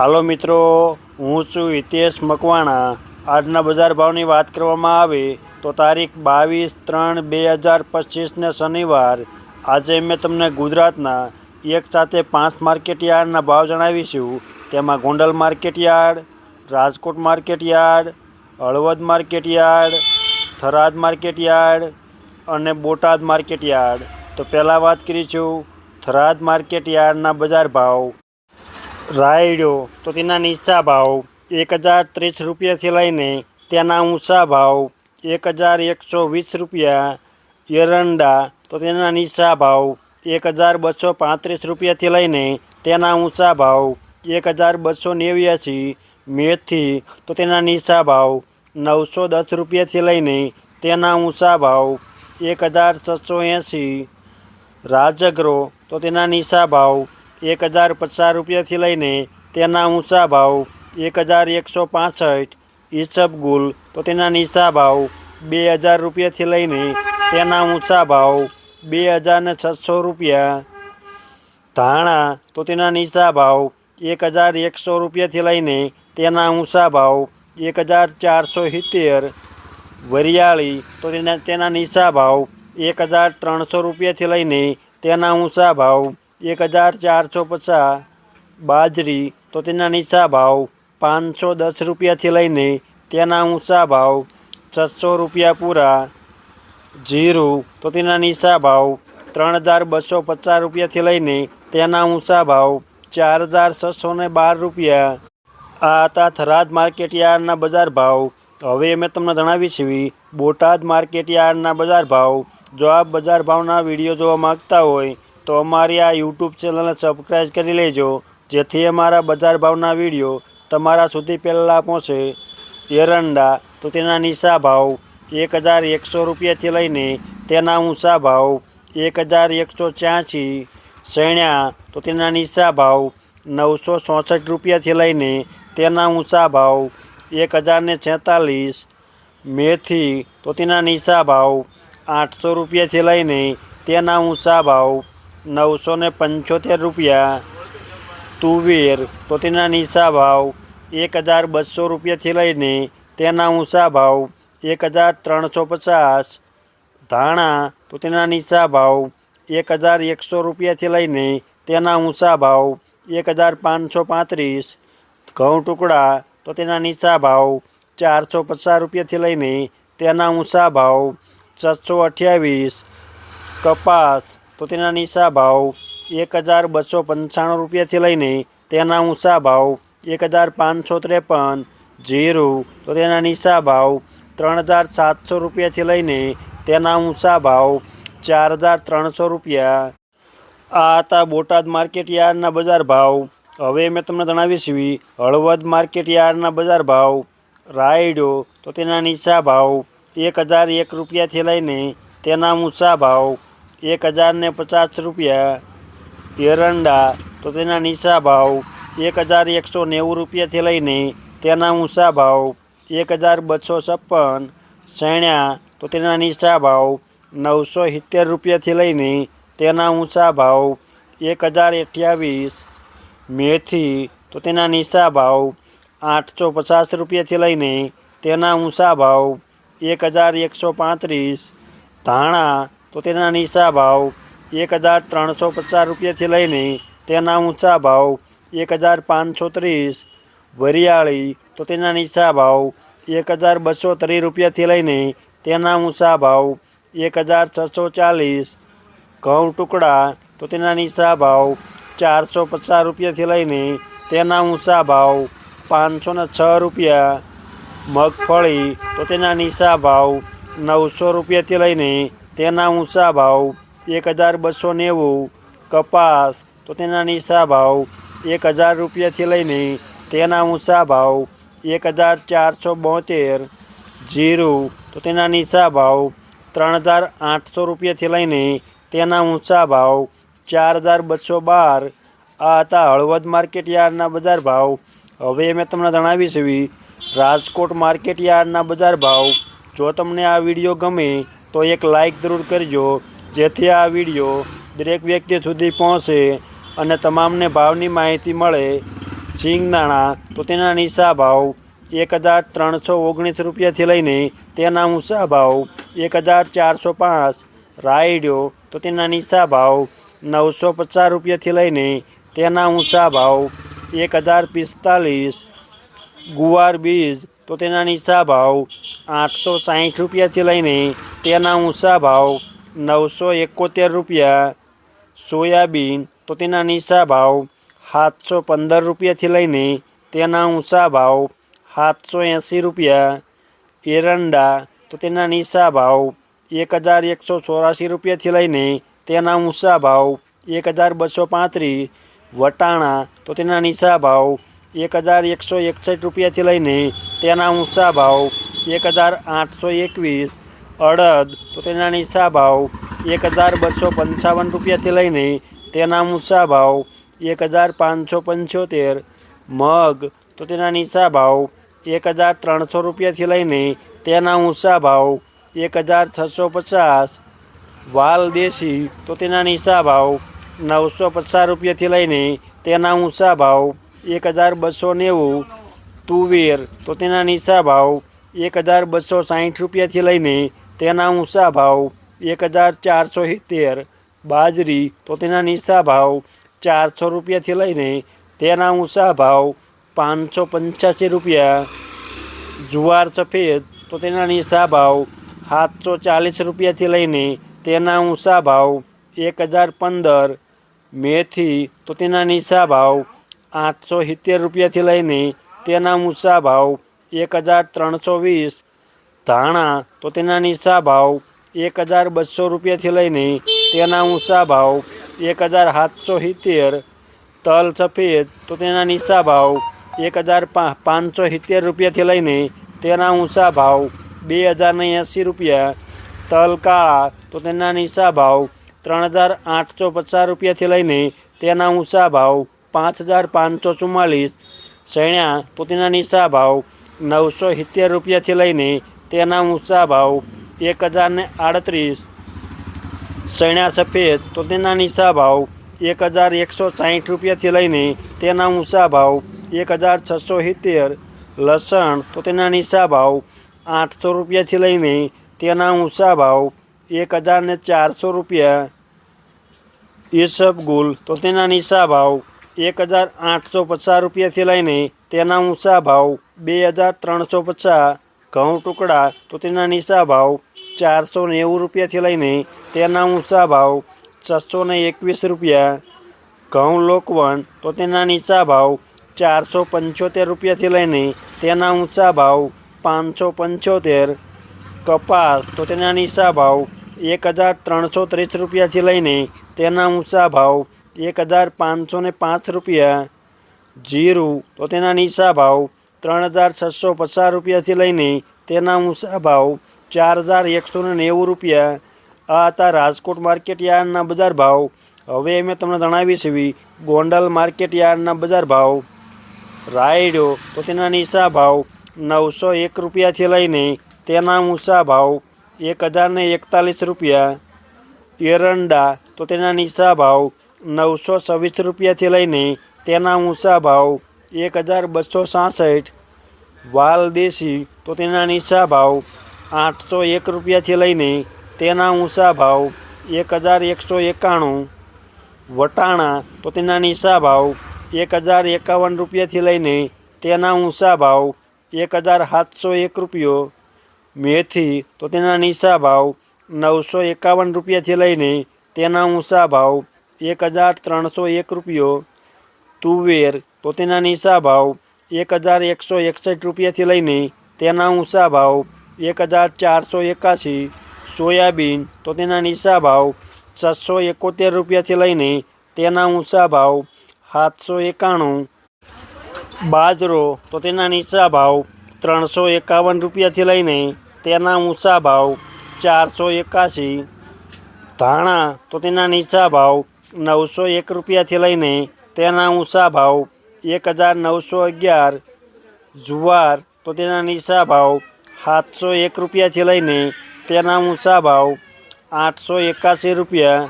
હાલો મિત્રો, હું છું હિતેશ મકવાણા. આજના બજાર ભાવની વાત કરવામાં આવે તો તારીખ બાવીસ ત્રણ બે હજાર પચીસને શનિવાર. આજે મેં તમને ગુજરાતના એક સાથે પાંચ માર્કેટ યાર્ડના ભાવ જણાવીશું. તેમાં Gondal market yard, Rajkot market yard, Halvad market yard, Tharad market yard અને બોટાદ માર્કેટયાર્ડ તો પહેલાં વાત કરીશું થરાદ માર્કેટ યાર્ડના બજાર ભાવ. રાયડો, તો તેના નીચા ભાવ એક હજાર ત્રીસ રૂપિયાથી લઈને તેના ઊંચા ભાવ એક હજાર એકસો વીસ રૂપિયા. એરંડા, તો તેના નીચા ભાવ એક હજાર બસો પાંત્રીસ રૂપિયાથી લઈને તેના ઊંચા ભાવ એક હજાર બસો નેવ્યાસી. મેથી, તો તેના નીચા ભાવ નવસો દસ રૂપિયાથી લઈને તેના ઊંચા ભાવ એક હજાર છસો એંસી. રાજગરો, તો તેના નીચા ભાવ એક હજાર પચાસ રૂપિયાથી લઈને તેના ઊંચા ભાવ એક હજાર એકસો પાસઠ ઈસબગુલ તો તેના નીચા ભાવ બે હજાર રૂપિયાથી લઈને તેના ઊંચા ભાવ બે હજાર ને છસો રૂપિયા. ધાણા, તો તેના નીચા ભાવ એક હજાર એકસો રૂપિયાથી લઈને તેના ઊંચા ભાવ એક હજાર ચારસો સિત્તેર. વરિયાળી, તો તેના તેના નીચા ભાવ એક હજાર ત્રણસો રૂપિયાથી લઈને તેના ઊંચા ભાવ એક હજાર ચારસો પચાસ બાજરી તો તેના નીચા ભાવ પાંચસો દસ રૂપિયાથી લઈને તેના ઊંચા ભાવ છસો રૂપિયા પૂરા. જીરું તો તેના નીચા ભાવ ત્રણ હજાર બસો પચાસ રૂપિયાથી લઈને તેના ઊંચા ભાવ ચાર હજાર છસો ને બાર રૂપિયા. આ હતા થરાદ માર્કેટ યાર્ડના બજાર ભાવ. હવે મેં તમને જણાવી છીએ બોટાદ માર્કેટ યાર્ડના બજાર ભાવ. જો આપ બજાર ભાવના વીડિયો જોવા માગતા હોય તો અમારી આ યુટ્યુબ ચેનલને સબસ્ક્રાઈબ કરી લેજો, જેથી અમારા બજાર ભાવના વીડિયો તમારા સુધી પહેલાં પહોંચે. એરંડા તો તેના નીચા ભાવ એક હજાર એકસો રૂપિયાથી લઈને તેના ઊંચા ભાવ એક હજાર એકસો છ્યાસી. સૈણ્યા તો તેના નીચા ભાવ નવસો ચોસઠ રૂપિયાથી લઈને તેના ઊંચા ભાવ એક હજારને છેતાલીસ. મેથી તો તેના નીચા ભાવ આઠસો રૂપિયાથી લઈને તેના ઊંચા ભાવ નવસો ને પંચોતેર રૂપિયા. તુવેર તો તેના નીચા ભાવ એક હજાર બસો રૂપિયાથી લઈને તેના ઊંચા ભાવ એક હજાર ત્રણસો પચાસ ધાણા તો તેના નીચા ભાવ એક હજાર એકસો રૂપિયાથી લઈને તેના ઊંચા ભાવ એક હજાર પાંચસો પાંત્રીસ ઘઉં ટુકડા તો તેના નીચા ભાવ ચારસો પચાસ રૂપિયાથી લઈને તેના ઊંચા ભાવ છસો અઠ્યાવીસ. કપાસ તો તેના નીચા ભાવ એક હજાર બસો પંચાણું રૂપિયાથી લઈને તેના ઊંચા ભાવ એક હજાર પાંચસો ત્રેપન, જીરું, તો તેના નીચા ભાવ ત્રણ હજાર સાતસો રૂપિયાથી લઈને તેના ઊંચા ભાવ ચાર હજાર ત્રણસો રૂપિયા. આ હતા બોટાદ માર્કેટ યાર્ડના બજાર ભાવ. હવે મેં તમને જણાવી છીએ હળવદ માર્કેટ યાર્ડના બજાર ભાવ. રાયડો, તો તેના નીચા ભાવ એક હજાર એક રૂપિયાથી લઈને તેના ઊંચા ભાવ એક હજારને પચાસ રૂપિયા. એરંડા, તો તેના નીચા ભાવ એક હજાર એકસો નેવું રૂપિયાથી લઈને તેના ઊંચા ભાવ એક હજાર બસો છપ્પન. સેણ્યા તો તેના નીચા ભાવ નવસો સિત્તેર રૂપિયાથી લઈને તેના ઊંચા ભાવ એક હજાર અઠ્યાવીસ. મેથી, તો તેના નીચા ભાવ આઠસો પચાસ રૂપિયાથી લઈને તેના ઊંચા ભાવ એક હજાર એકસો પાંત્રીસ. ધાણા તો તેના નીચા ભાવ એક હજાર ત્રણસો પચાસ રૂપિયાથી લઈને તેના ઊંચા ભાવ એક હજાર પાંચસો ત્રીસ. વરિયાળી, તો તેના નીચા ભાવ એક હજાર બસો ત્રીસ રૂપિયાથી લઈને તેના ઊંચા ભાવ એક હજાર છસો ચાલીસ. ઘઉં ટુકડા, તો તેના નીચા ભાવ ચારસો પચાસ રૂપિયાથી લઈને તેના ઊંચા ભાવ પાંચસો ને છ રૂપિયા. મગફળી, તો તેના નીચા ભાવ નવસો રૂપિયાથી લઈને તેના ઊંચા ભાવ એક હજાર બસો નેવું, કપાસ, તો તેના નીચા ભાવ એક હજાર રૂપિયાથી લઈને તેના ઊંચા ભાવ એક હજાર ચારસો બોતેર, જીરું, તો તેના નીચા ભાવ ત્રણ હજાર આઠસો રૂપિયાથી લઈને તેના ઊંચા ભાવ ચાર હજાર બસો બાર. આ હતા હળવદ માર્કેટ યાર્ડના બજાર ભાવ. હવે મેં તમને જણાવી છે રાજકોટ માર્કેટ યાર્ડના બજાર ભાવ. જો તમને આ વીડિયો ગમે તો એક લાઈક જરૂર કરજો, જેથી આ વીડિયો દરેક વ્યક્તિ સુધી પહોંચે અને તમામને ભાવની માહિતી મળે. સિંગદાણા તો તેના નીચા ભાવ, એક હજાર ત્રણસો ઓગણીસ રૂપિયાથી લઈને તેના ઊંચા ભાવ, એક હજાર ચારસો પાંચ. રાઈડિયો તો તેના નીચા ભાવ, નવસો પચાસ રૂપિયાથી લઈને તેના ઊંચા ભાવ, એક હજાર પિસ્તાલીસ. ગુવાર બીજ તો તેના નીચા ભાવ આઠસો સાહીઠ રૂપિયાથી લઈને તેના ઊંચા ભાવ નવસો એકોતેર રૂપિયા. સોયાબીન તો તેના નીચા ભાવ સાતસો પંદર રૂપિયાથી લઈને તેના ઊંચા ભાવ સાતસો એંસી રૂપિયા. એરંડા તો તેના નીચા ભાવ એક હજાર એકસો ચોરાસી રૂપિયાથી લઈને તેના ઊંચા ભાવ એક હજાર બસો પાંત્રીસ. વટાણા તો તેના નીચા ભાવ એક હજાર એકસો એકસઠ રૂપિયાથી લઈને તેના ઊંચા ભાવ એક હજાર આઠસો એકવીસ, અડદ તો તેના નીચા ભાવ એક હજાર બસો પંચાવન રૂપિયાથી લઈને તેના ઊંચા ભાવ એક હજાર પાંચસો પંચોતેર, મગ તો તેના નીચા ભાવ એક હજાર ત્રણસો રૂપિયાથી લઈને તેના ઊંચા ભાવ એક હજાર છસો પચાસ, વાલ દેશી તો તેના નીચા ભાવ નવસો પચાસ રૂપિયાથી લઈને તેના ઊંચા ભાવ એક હજાર બસો નેવું તુવેર, તો તેના નીચા ભાવ એક હજાર બસો સાહીઠ રૂપિયાથી લઈને તેના ઊંચા ભાવ એક હજાર ચારસો સિત્તેર બાજરી, તો તેના નીચા ભાવ ચારસો રૂપિયાથી લઈને તેના ઊંચા ભાવ પાંચસો પંચ્યાસી રૂપિયા. જુવાર સફેદ, તો તેના નીચા ભાવ સાતસો ચાલીસ રૂપિયાથી લઈને તેના ઊંચા ભાવ એક હજાર પંદર મેથી, તો તેના નીચા ભાવ આઠસો સિત્તેર રૂપિયાથી લઈને તેના ઊંચા ભાવ એક હજાર ત્રણસો વીસ, ધાણા તો તેના નીચા ભાવ એક હજાર બસો રૂપિયાથી લઈને તેના ઊંચા ભાવ એક હજાર સાતસો સિત્તેર, તલ સફેદ તો તેના નીચા ભાવ એક હજાર પાંચસો સિત્તેર રૂપિયાથી લઈને તેના ઊંચા ભાવ બે હજારને એંસી રૂપિયા, તલ કાળા તો તેના નીચા ભાવ ત્રણ હજાર આઠસો પચાસ રૂપિયાથી લઈને તેના ઊંચા ભાવ પાંચ હજાર પાંચસો ચુમ્માલીસ શેણ્યા તો તેના નીચા ભાવ નવસો સિત્તેર રૂપિયાથી લઈને તેના ઊંચા ભાવ એક હજારને આડત્રીસ. શેણ્યા સફેદ તો તેના નીચા ભાવ એક હજાર એકસો સાહીઠ રૂપિયાથી લઈને તેના ઊંચા ભાવ એક હજાર છસો સિત્તેર. લસણ તો તેના નીચા ભાવ આઠસો રૂપિયાથી લઈને તેના ઊંચા ભાવ એક હજારને ચારસો રૂપિયા. ઈસબગુલ તો તેના નીચા ભાવ એક હજાર આઠસો પચાસ રૂપિયાથી લઈને તેના ઊંચા ભાવ બે હજાર ત્રણસો પચાસ, ઘઉં ટુકડા તો તેના નીચા ભાવ ચારસો નેવું રૂપિયાથી લઈને તેના ઊંચા ભાવ છસો ને એકવીસ રૂપિયા, ઘઉં લોકવન તો તેના નીચા ભાવ ચારસો પંચોતેર રૂપિયાથી લઈને તેના ઊંચા ભાવ પાંચસો પંચોતેર, કપાસ તો તેના નીચા ભાવ એક હજાર ત્રણસો ત્રીસ રૂપિયાથી લઈને તેના ઊંચા ભાવ એક હજાર પાંચસો ને પાંચ રૂપિયા. જીરું, તો તેના નીચા ભાવ ત્રણ હજાર છસો પચાસ રૂપિયાથી લઈને તેના ઊંચા ભાવ ચાર હજાર એકસો ને નેવું રૂપિયા. આ હતા રાજકોટ માર્કેટ યાર્ડના બજાર ભાવ. હવે મેં તમને જણાવી છે ગોંડલ માર્કેટ યાર્ડના બજાર ભાવ. રાયડો, તો તેના નીચા ભાવ નવસો એક રૂપિયાથી લઈને તેના ઊંચા ભાવ એક હજારને એકતાલીસ રૂપિયા. એરંડા, તો તેના નીચા ભાવ નવસો છવ્વીસ રૂપિયાથી લઈને તેના ઊંચા ભાવ એક હજાર બસો સાસઠ. વાલ દેશી તો તેના નીચા ભાવ આઠસો એક રૂપિયાથી લઈને તેના ઊંચા ભાવ એક હજાર એકસો એકાણું. વટાણા તો તેના નીચા ભાવ એક હજાર એકાવન રૂપિયાથી લઈને તેના ઊંચા ભાવ એક હજાર સાતસો એક રૂપિયો. મેથી તો તેના નીચા ભાવ નવસો એકાવન રૂપિયાથી લઈને તેના ઊંચા ભાવ એક હજાર ત્રણસો એક રૂપિયો. તુવેર, તો તેના નીચા ભાવ એક હજાર એકસો એકસઠ રૂપિયાથી લઈને તેના ઊંચા ભાવ એક હજાર ચારસો એકાશી. સોયાબીન, તો તેના નીચા ભાવ છસો એકોતેર રૂપિયાથી લઈને તેના ઊંચા ભાવ સાતસો એકાણું. બાજરો, તો તેના નીચા ભાવ ત્રણસો એકાવન રૂપિયાથી લઈને તેના ઊંચા ભાવ ચારસો એકાશી. ધાણા, તો તેના નીચા ભાવ નવસો એક રૂપિયાથી લઈને તેના ઊંચા ભાવ એક હજાર નવસો અગિયાર જુવાર તો તેના નીચા ભાવ સાતસો એક રૂપિયાથી લઈને તેના ઊંચા ભાવ આઠસો એકાસી રૂપિયા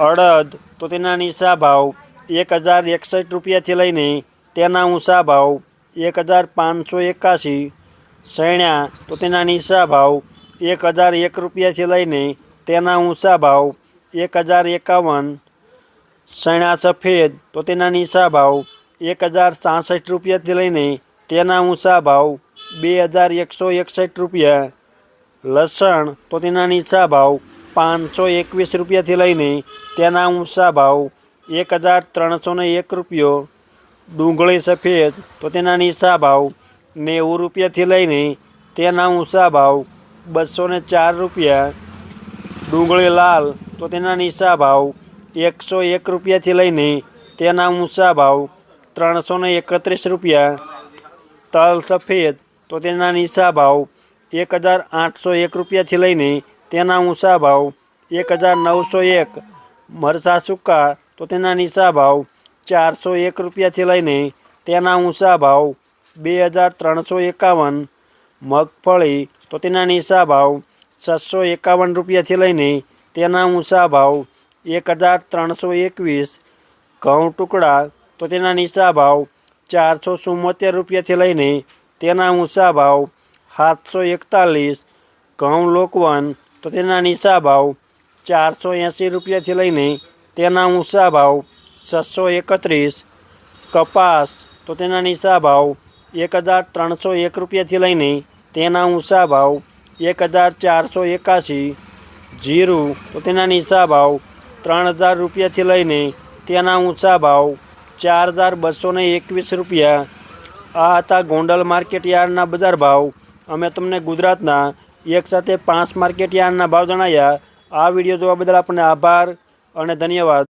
અડદ તો તેના નીચા ભાવ એક હજાર એકસઠ રૂપિયાથી લઈને તેના ઊંચા ભાવ એક હજાર પાંચસો એકાશી સૈણા તો તેના નીચા ભાવ એક હજાર એક રૂપિયાથી લઈને તેના ઊંચા ભાવ એક હજાર એકાવન સૈણા સફેદ તો તેના નીચા ભાવ એક હજાર સાસઠ રૂપિયાથી લઈને તેના ઊંચા ભાવ બે હજાર એકસો એકસઠ રૂપિયા. લસણ, તો તેના નીચા ભાવ પાંચસો એકવીસ રૂપિયાથી લઈને તેના ઊંચા ભાવ એક હજાર ત્રણસો એક રૂપિયો. ડુંગળી સફેદ, તો તેના નીચા ભાવ નેવું રૂપિયાથી લઈને તેના ઊંચા ભાવ બસો ચાર રૂપિયા. ડુંગળી લાલ, તો તેના નીચા ભાવ એકસો એક રૂપિયાથી લઈને તેના ઊંચા ભાવ ત્રણસો એકત્રીસ રૂપિયા. તલ સફેદ, તો તેના નીચા ભાવ એક હજાર આઠસો એક રૂપિયાથી લઈને તેના ઊંચા ભાવ એક હજાર નવસો એક. મરચા સૂકા, તો તેના નીચા ભાવ ચારસો એક રૂપિયાથી લઈને તેના ઊંચા ભાવ બે હજાર ત્રણસો એકાવન. મગફળી, તો તેના નીચા ભાવ છસો એકાવન રૂપિયાથી લઈને તેના ઊંચા ભાવ એક હજાર ત્રણસો એકવીસ ઘઉં ટુકડા તો તેના નીચા ભાવ ચારસો ચુમ્મોતેર રૂપિયાથી લઈને તેના ઊંચા ભાવ સાતસો એકતાલીસ ઘઉં લોકવન તો તેના નીચા ભાવ ચારસો એંસી રૂપિયાથી લઈને તેના ઊંચા ભાવ છસો એકત્રીસ કપાસ તો તેના નીચા ભાવ એક હજાર ત્રણસો એક રૂપિયાથી લઈને તેના ઊંચા ભાવ એક હજાર ચારસો એકાશી, જીરું, તો તેના નીચા ભાવ ત્રણ હજાર રૂપિયાથી લઈને તેના ઊંચા ભાવ ચાર હજાર બસો એકવીસ રૂપિયા. આ હતા ગોંડલ માર્કેટ યાર્ડના બજાર ભાવ. અમે તમને ગુજરાતના એક સાથે પાંચ માર્કેટ યાર્ડના ભાવ જણાવ્યા આ વીડિયો જોવા બદલ આપણને આભાર અને ધન્યવાદ.